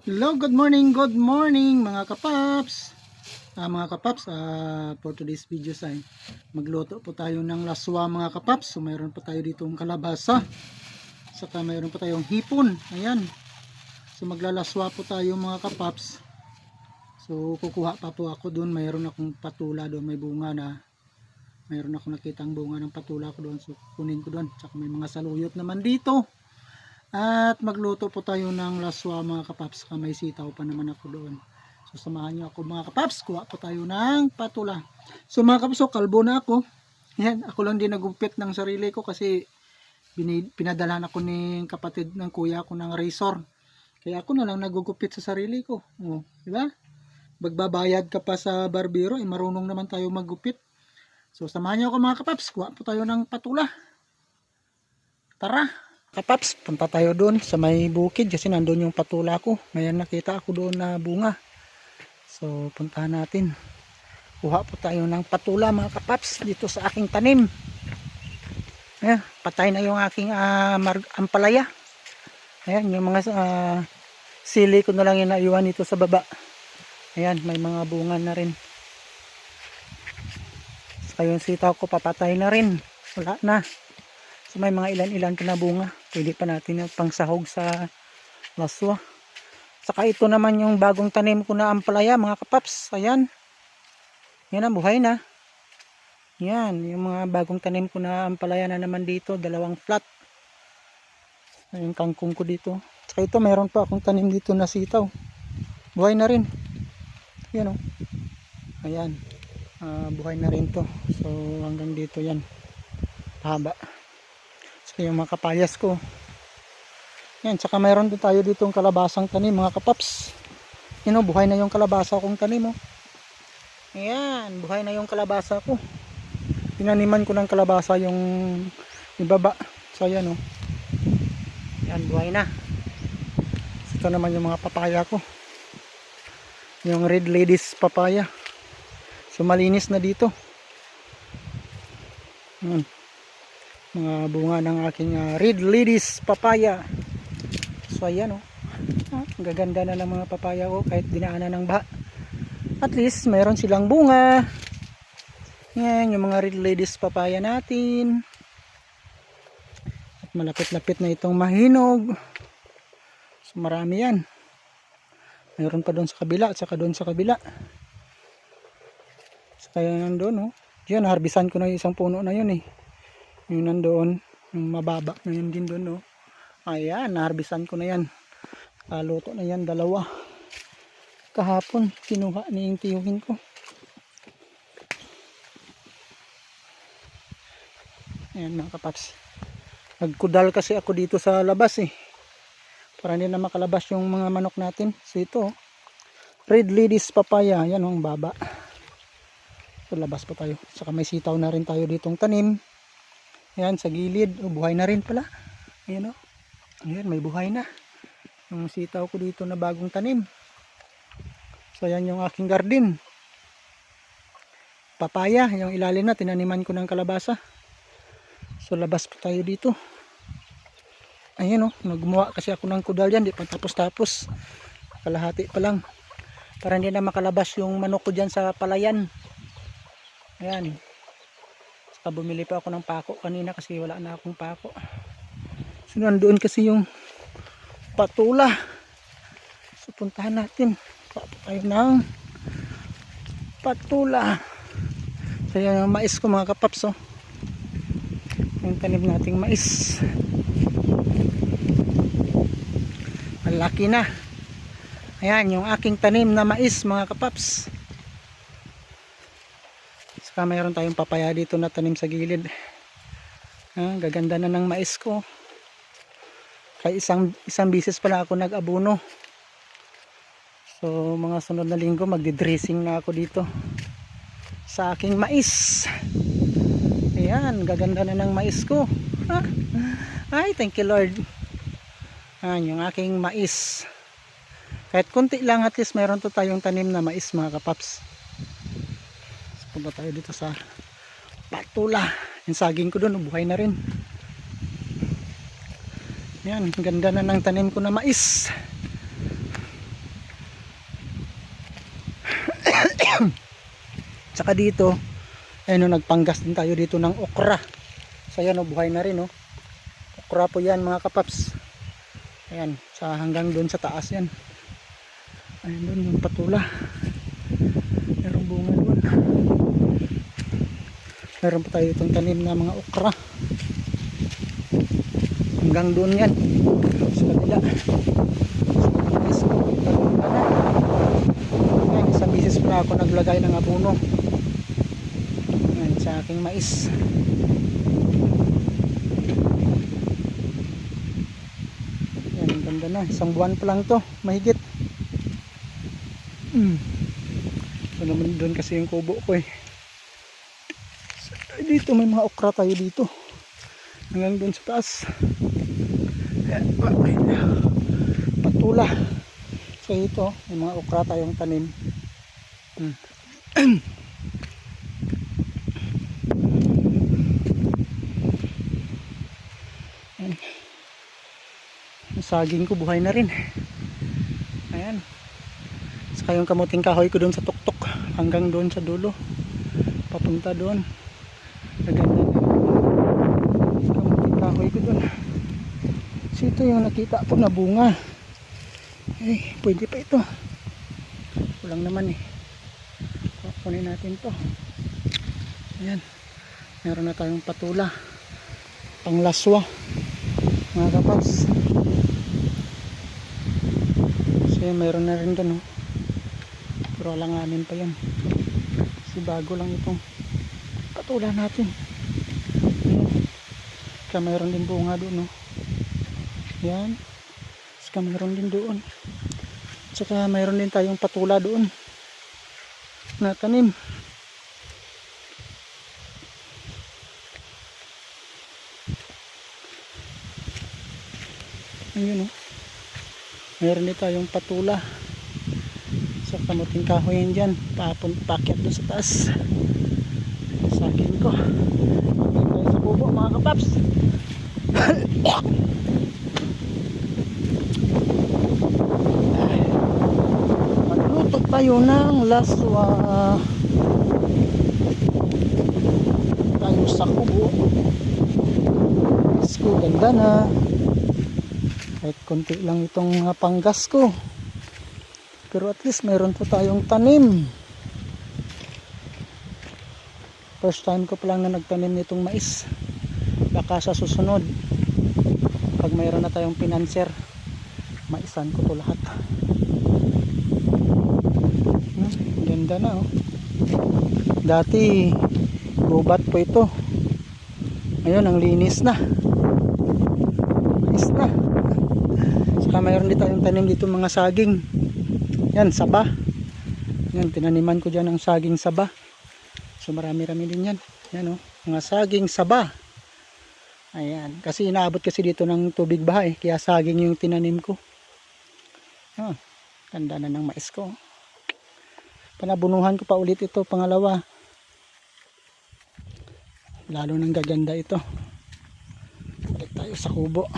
Hello, good morning, good morning mga kapaps. Ah, mga kapaps, ah, for today's video ay magluto po tayo ng laswa mga kapaps. So mayroon pa tayo ditong kalabasa. Saka mayroon pa tayong hipon. Ayan. So maglalaswa po tayo mga kapaps. So kukuha pa po ako doon. Mayroon akong patula doon. May bunga na. Mayroon akong nakitang bunga ng patula ko doon. So kunin ko doon. Saka may mga saluyot naman dito. At magluto po tayo ng laswa mga kapaps. May sitaw pa naman ako doon. So samahan niyo ako mga kapaps. Kuha po tayo ng patula. So mga kapaps, so, kalbo na ako. Yan, ako lang din nagupit ng sarili ko kasi pinadala ako ni kapatid ng kuya ko ng razor. Kaya ako na lang nagugupit sa sarili ko. Oh, di ba? Magbabayad ka pa sa barbero, eh, marunong naman tayo maggupit. So samahan niyo ako mga kapaps. Kuha po tayo ng patula. Tara! Kapaps, punta tayo doon sa may bukid kasi nandun yung patula ko. Ngayon nakita ako doon na bunga. So, puntahan natin. Kuha po tayo ng patula mga kapaps dito sa aking tanim. Ayan, patay na yung aking mar- ampalaya. Ayan, yung mga ah, sili ko na lang yung naiwan dito sa baba. Ayan, may mga bunga na rin. Saka yung sitaw ko papatay na rin. Wala na. So may mga ilan-ilan pa na bunga. Pwede pa natin yung pangsahog sa laswa. Saka ito naman yung bagong tanim ko na ampalaya mga kapaps. Ayan. Yan ang buhay na. Yan. Yung mga bagong tanim ko na ampalaya na naman dito. Dalawang flat. Yung kangkong ko dito. Saka ito meron pa akong tanim dito na sitaw. Buhay na rin. Yan o. Ayan. Ah, buhay na rin to. So hanggang dito yan. Haba. Yung mga kapayas ko. Yan, saka mayroon din tayo ditong kalabasang tanim, mga kapaps. Yun o, buhay na yung kalabasa kong tanim o. Ayan, buhay na yung kalabasa ko. Tinaniman ko ng kalabasa yung ibaba. So ayan o. Yan, buhay na. Ito naman yung mga papaya ko. Yung red ladies papaya. So malinis na dito. Yan mga bunga ng aking ah, red ladies papaya. So ayan oh. Ah, gaganda na ng mga papaya ko kahit dinaanan ng baha. At least meron silang bunga. Yan yung mga red ladies papaya natin. At malapit-lapit na itong mahinog. So marami yan. Meron pa doon sa kabila at saka doon sa kabila. So kaya nandun oh. Yan harbisan ko na yung isang puno na yun eh yung nandoon yung mababa na yun din doon no? Ayan naharbisan ko na yan. Kaluto na yan dalawa. Kahapon kinuha ni yung tiyuhin ko. Ayan mga kapaps. Nagkudal kasi ako dito sa labas eh. Para hindi na makalabas yung mga manok natin. So ito oh. red ladies papaya. Yan oh, ang baba. So labas pa tayo. Saka may sitaw na rin tayo ditong tanim Ayan, sa gilid. Oh, buhay na rin pala. Ayan o. Oh. Ayan, may buhay na. Yung sitaw ko dito na bagong tanim. So, ayan yung aking garden. Papaya, yung ilalim na, tinaniman ko ng kalabasa. So, labas pa tayo dito. Ayan o, oh, nagmuha kasi ako ng kudal yan. Di pa tapos-tapos. Kalahati pa lang. Para hindi na makalabas yung manok ko dyan sa palayan. Ayan. Saka bumili pa ako ng pako kanina kasi wala na akong pako. So nandoon kasi yung patula. So puntahan natin. Papo tayo ng patula. So yan yung mais ko mga kapaps oh. Yung tanim nating mais. Malaki na. Ayan yung aking tanim na mais mga kapaps. Saka mayroon tayong papaya dito na tanim sa gilid. Ah, gaganda na ng mais ko. Kaya isang, isang bisis pala ako nag-abuno. So mga sunod na linggo magdi-dressing na ako dito. Sa aking mais. Ayan, gaganda na ng mais ko. Ah, ay, thank you Lord. Ayan, yung aking mais. Kahit konti lang at least mayroon to tayong tanim na mais mga kapaps punta tayo dito sa patula yung saging ko doon buhay na rin. Yan ganda na ng tanim ko na mais. Tsaka dito ayun oh, nagpanggas din tayo dito ng okra. So yan o oh, buhay na rin o okra po yan mga kapaps. Ayan sa hanggang doon sa taas yan. Ayun doon yung patula Meron pa tayo itong tanim na mga okra. Hanggang doon yan. Sa kabila. Na. Ayan, isang bisis pa ako naglagay ng abono. Ayan, sa aking mais. Ang ganda na. Isang buwan pa lang to. Mahigit. Hmm. Ito naman doon kasi yung kubo ko eh. Dito may mga okra tayo dito. Hanggang doon sa taas. Ayan, ay, patula. So ito, may mga okra tayong tanim. Hmm. Yung saging ko buhay na rin. Ayan. Saka yung kamuting kahoy ko doon sa tuktok hanggang doon sa dulo. Papunta doon. Naganda na. Kamuting kahoy ko doon. So ito yung nakita ko na bunga. Eh, pwede pa ito. Kulang naman eh. Kunin natin to. Ayan. Meron na tayong patula. Panglaswa. Mga kapas. So meron na rin doon. Oh. Pero alanganin pa yan. Kasi bago lang itong patula natin. Ayan. Kaya meron din bunga doon. Oh. Yan. Saka meron din doon. Saka meron din tayong patula doon. Na tanim. Ayun oh. Meron din tayong patula. Sa kamuting kahoy yan dyan. Papun, pakyat doon sa taas. Sa akin ko. Tayo sa kubo mga kapaps. Magluto tayo ng laswa. Tayo sa kubo. Let's go, ganda na. Kahit konti lang itong panggas ko. Pero at least mayroon po tayong tanim. First time ko pa lang na nagtanim nitong mais. Baka sa susunod, pag mayroon na tayong pinanser, maisan ko to lahat. Hmm, ganda na oh. Dati, gubat po ito. Ngayon, ang linis na. Mais na. Saka mayroon din tayong tanim dito mga saging. Yan, saba. Yan, tinaniman ko dyan ng saging saba. So marami-rami din yan. Yan oh, mga saging saba. Ayan, kasi inaabot kasi dito ng tubig baha eh, kaya saging yung tinanim ko. Ah, ganda na ng mais ko. Panabunuhan ko pa ulit ito, pangalawa. Lalo nang gaganda ito. Balik tayo sa kubo.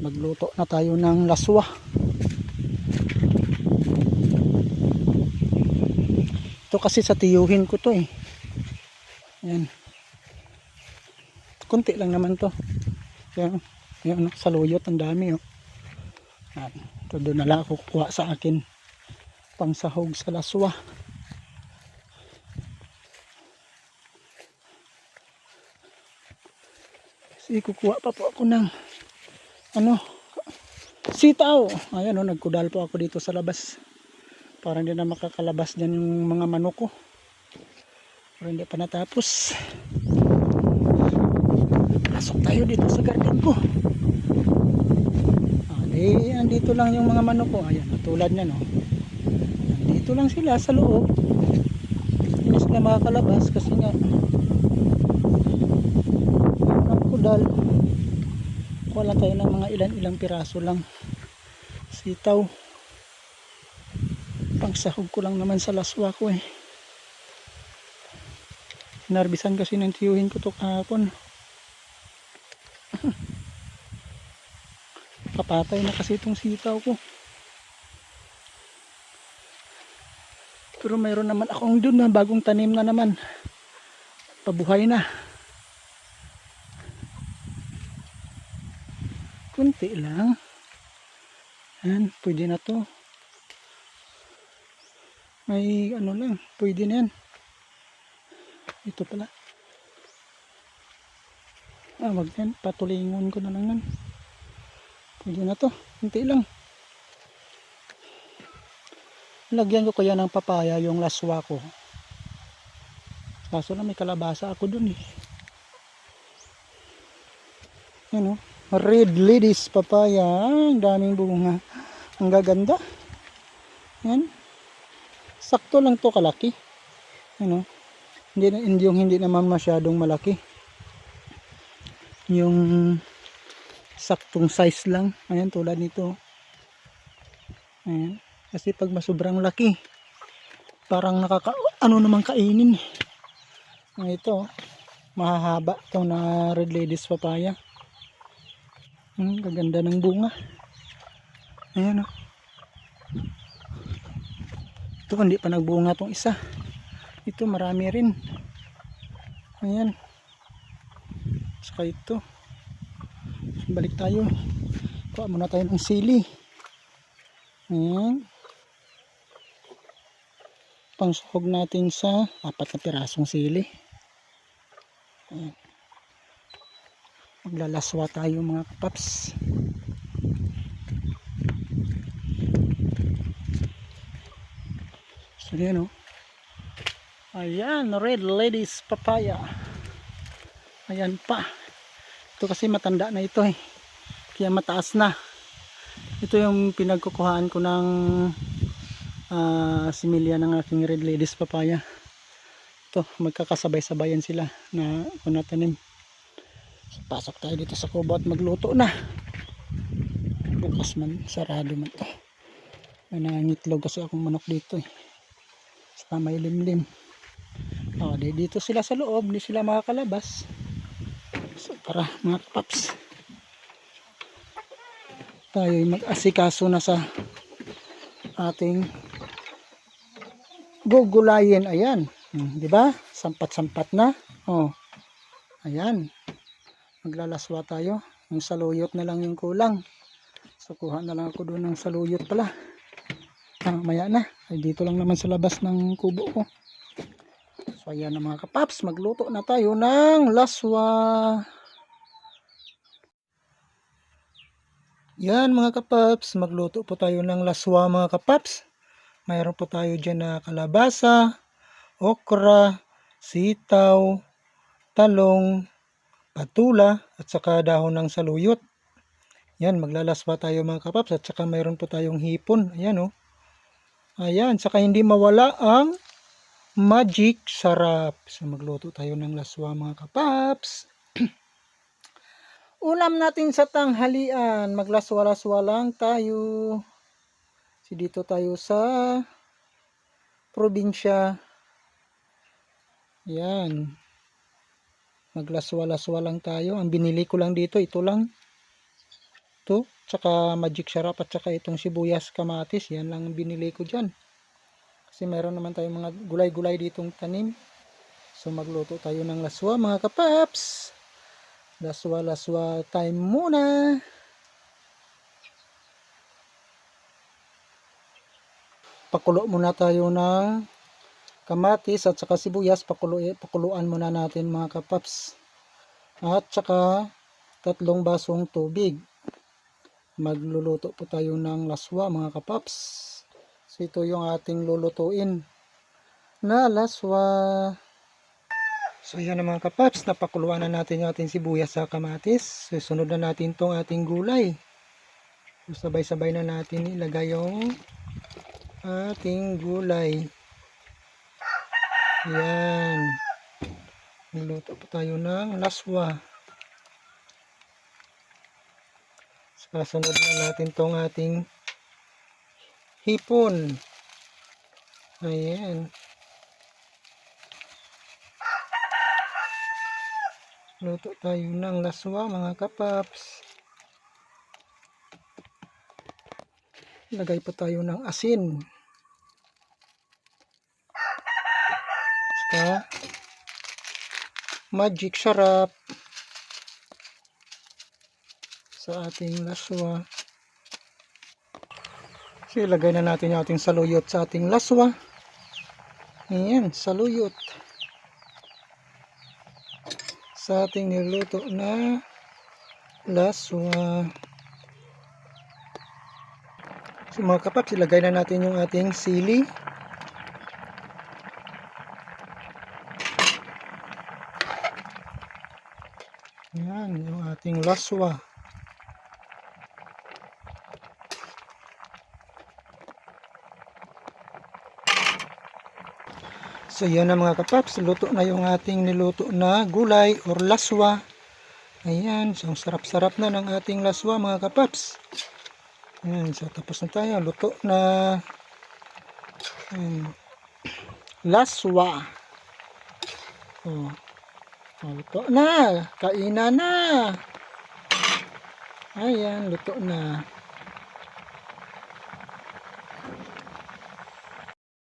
Magluto na tayo ng laswa. Ito kasi sa tiyuhin ko to eh. Ayan. Kunti lang naman to. Yan. Yan, sa luyot ang dami oh. Yan. Ito doon na lang ako kukuha sa akin pang sahog sa laswa. Kasi kukuha pa po ako ng ano sitaw. Ayan oh, nagkudal po ako dito sa labas. Para hindi na makakalabas dyan yung mga manok ko. Pero hindi pa natapos. Pasok tayo dito sa garden ko. Ah, eh, andito lang yung mga manok ko. Ayan, tulad niya no. Andito lang sila sa loob. Hindi sila makakalabas kasi nga ang kudal. Wala tayo ng mga ilan-ilang piraso lang. Sitaw. Pangsahog ko lang naman sa laswa ko eh. Narbisan kasi ng tiyuhin ko to kahapon. Papatay na kasi itong sitaw ko. Pero mayroon naman akong dun na bagong tanim na naman. Pabuhay na. Kunti lang. Yan, pwede na to. May ano lang, pwede na yan. Ito pala. Ah, wag yan. Patulingon ko na lang yan. Pwede na to. Kunti lang. Lagyan ko kaya ng papaya yung laswa ko. Kaso na may kalabasa ako dun eh. Yan oh. Red ladies papaya. Ang daming bunga. Ang gaganda. Yan. Sakto lang to kalaki. Ano? Hindi, na- hindi yung hindi naman masyadong malaki. Yung saktong size lang. Ayan tulad nito. Ayan. Kasi pag masobrang laki, parang nakaka ano naman kainin. Ito, mahahaba to na red ladies papaya. Hmm, gaganda ng bunga. Ayan oh. Ito hindi pa nagbunga tong isa. Ito marami rin. Ayan. Saka ito. Balik tayo. Kuha muna tayo ng sili. Ayan. Pangsuhog natin sa apat na pirasong sili. Ayan. Maglalaswa tayo mga kapaps. So yan o. Ayan, red ladies papaya. Ayan pa. Ito kasi matanda na ito eh. Kaya mataas na. Ito yung pinagkukuhaan ko ng ah, similya ng aking red ladies papaya. Ito, magkakasabay-sabayan sila na kung natanim. So, pasok tayo dito sa kubo at magluto na. Bukas man, sarado man to. Nangitlog kasi akong manok dito eh. Sa may limlim. O, di dito sila sa loob, di sila makakalabas. So, para mga paps. Tayo mag-asikaso na sa ating gugulayin. Ayan. Hmm, di ba? Sampat-sampat na. Oh. Ayan. Maglalaswa tayo. Yung saluyot na lang yung kulang. So, kuha na lang ako doon ng saluyot pala. Ah, maya na. Ay, dito lang naman sa labas ng kubo ko. So, ayan na mga kapaps. Magluto na tayo ng laswa. Yan mga kapaps. Magluto po tayo ng laswa mga kapaps. Mayroon po tayo dyan na kalabasa, okra, sitaw, talong, patula, at saka dahon ng saluyot. Yan, maglalaswa tayo mga kapaps. At saka mayroon po tayong hipon. Ayan o. Oh. Ayan, saka hindi mawala ang magic sarap. So magluto tayo ng laswa mga kapaps. Ulam natin sa tanghalian, maglaswa-laswa lang tayo. Si dito tayo sa probinsya. Yan. Maglaswa-laswa lang tayo. Ang binili ko lang dito, ito lang. Ito, tsaka magic sarap at tsaka itong sibuyas kamatis. Yan lang ang binili ko dyan. Kasi meron naman tayong mga gulay-gulay ditong tanim. So magluto tayo ng laswa mga kapaps. Laswa-laswa time muna. Pakulo muna tayo ng kamatis at saka sibuyas. Pakulo, pakuluan muna natin mga kapaps. At saka tatlong basong tubig. Magluluto po tayo ng laswa mga kapaps. So ito yung ating lulutuin na laswa. So yan na mga kapaps, napakuluan na natin yung ating sibuyas sa kamatis. So sunod na natin tong ating gulay. So sabay-sabay na natin ilagay yung ating gulay. Yan. Niluto po tayo ng laswa. So sunod na natin tong ating hipon. Ayan. Luto tayo ng laswa mga kapaps. Lagay pa tayo ng asin. Magic sarap sa ating laswa. So, ilagay na natin yung ating saluyot sa ating laswa. Ayan, saluyot. Sa ating niluto na laswa. So mga kapaps, ilagay na natin yung ating sili. Yan, yung ating laswa. So yan na mga kapaps, luto na yung ating niluto na gulay or laswa. Ayan, so sarap-sarap na ng ating laswa mga kapaps. Ayan, so tapos na tayo, luto na. Ayan. Laswa. Oh. Oh, luto na, kainan na. Ayan, luto na.